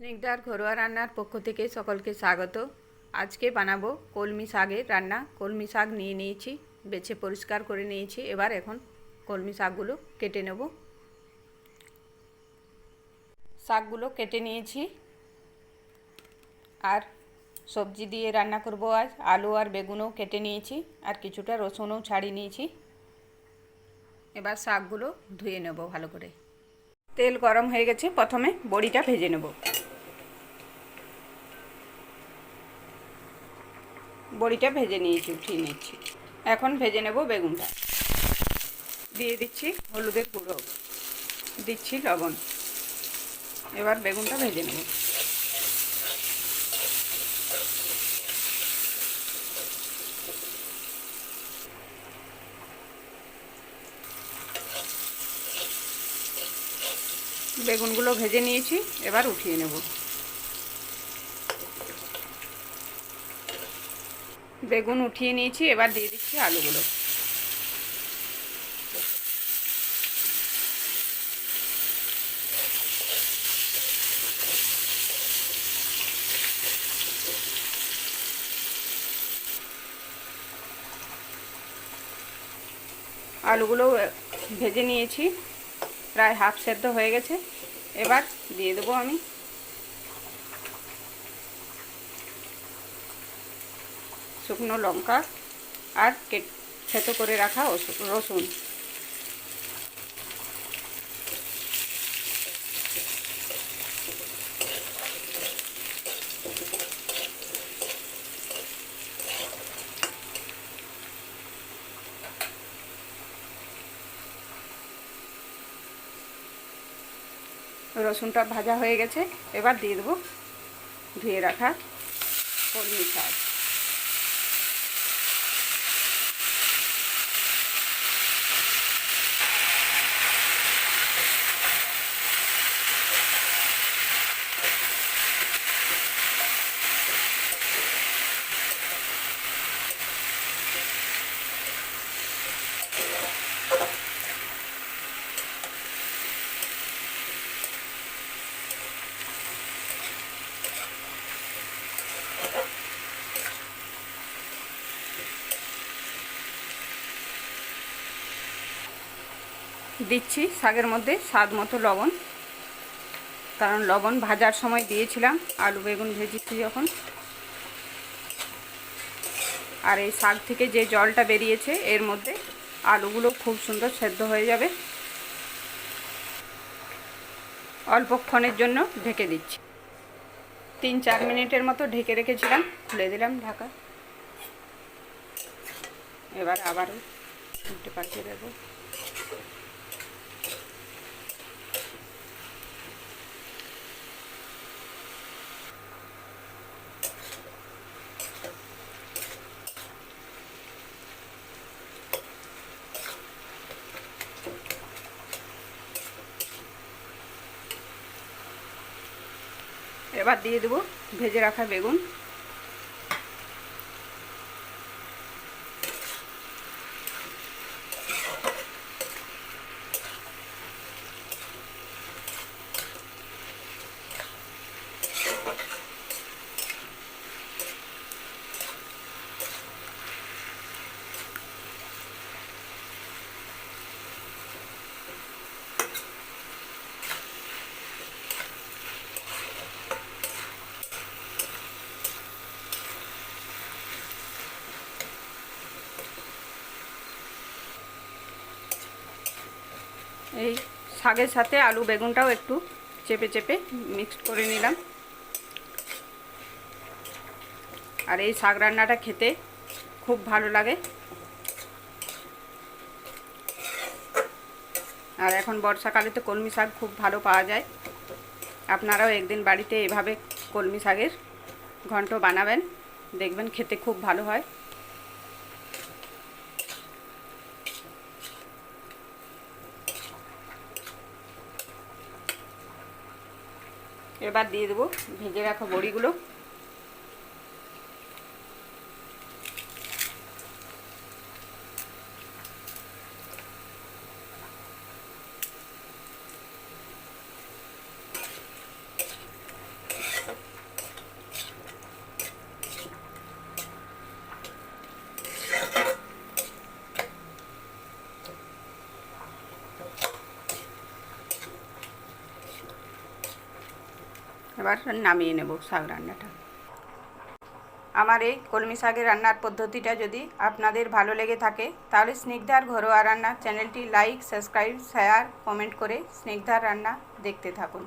স্নিগ্ধার ঘরোয়া রান্নার পক্ষ থেকে সকলকে স্বাগত। আজকে বানাবো কলমি শাকের রান্না। কলমি শাক নিয়ে নিয়েছি, বেছে পরিষ্কার করে নিয়েছি। এবার এখন কলমি শাকগুলো কেটে নেব। শাকগুলো কেটে নিয়েছি। আর সবজি দিয়ে রান্না করব আজ। আলু আর বেগুনও কেটে নিয়েছি। আর কিছুটা রসুনও ছাড়িয়ে নিয়েছি। এবার শাকগুলো ধুয়ে নেব ভালো করে। তেল গরম হয়ে গেছে। প্রথমে বড়িটা ভেজে নেব। বড়িটা ভেজে নিয়েছি, উঠিয়ে নিচ্ছি। এখন ভেজে নেব বেগুনটা। দিয়ে দিচ্ছি হলুদের গুঁড়ো। দিচ্ছি লবণ। এবার বেগুনটা ভেজে নেব। বেগুনগুলো ভেজে নিয়েছি, এবার উঠিয়ে নেব। বেগুন উঠিয়ে নিয়েছি, এবার দিয়ে দিচ্ছি আলুগুলো। আলুগুলো ভেজে নিয়েছি, প্রায় হাফ সেদ্ধ হয়ে গেছে। এবার দিয়ে দেবো আমি শুকনো লঙ্কা আর থেতো করে রাখা রসুন। রসুনটা ভাজা হয়ে গেছে, এবার দিয়ে দেবো ধুয়ে রাখা কলমি শাক। দিচ্ছি শাকের মধ্যে স্বাদ মতো লবণ। কারণ লবণ ভাজার সময় দিয়েছিলাম, আলু বেগুন ভেজেছি যখন। আর এই শাক থেকে যে জলটা বেরিয়েছে, এর মধ্যে আলুগুলো খুব সুন্দর সেদ্ধ হয়ে যাবে। অল্পক্ষণের জন্য ঢেকে দিচ্ছি। তিন চার মিনিটের মতো ঢেকে রেখেছিলাম, খুলে দিলাম ঢাকা। এবার আবারও উল্টে পাল্টে দেবো। এবার দিয়ে দেবো ভেজে রাখা বেগুন। এই শাকের সাথে আলু বেগুনটাও একটু চেপে চেপে মিক্সড করে নিলাম। আর এই শাক রান্নাটা খেতে খুব ভালো লাগে। আর এখন বর্ষাকালে তো কলমি শাক খুব ভালো পাওয়া যায়। আপনারাও একদিন বাড়িতে এভাবে কলমি শাকের ঘন্ট বানাবেন, দেখবেন খেতে খুব ভালো হয়। এবার দিয়ে দেবো ভেজে রাখা বড়িগুলো। এবার নামিয়ে নেব শাক রান্নাটা। আমার এই কলমি শাকের রান্নার পদ্ধতিটা যদি আপনাদের ভালো লেগে থাকে, তাহলে স্নিগ্ধার ঘরোয়া রান্না চ্যানেলটি লাইক, সাবস্ক্রাইব, শেয়ার, কমেন্ট করে স্নিগ্ধার রান্না দেখতে থাকুন।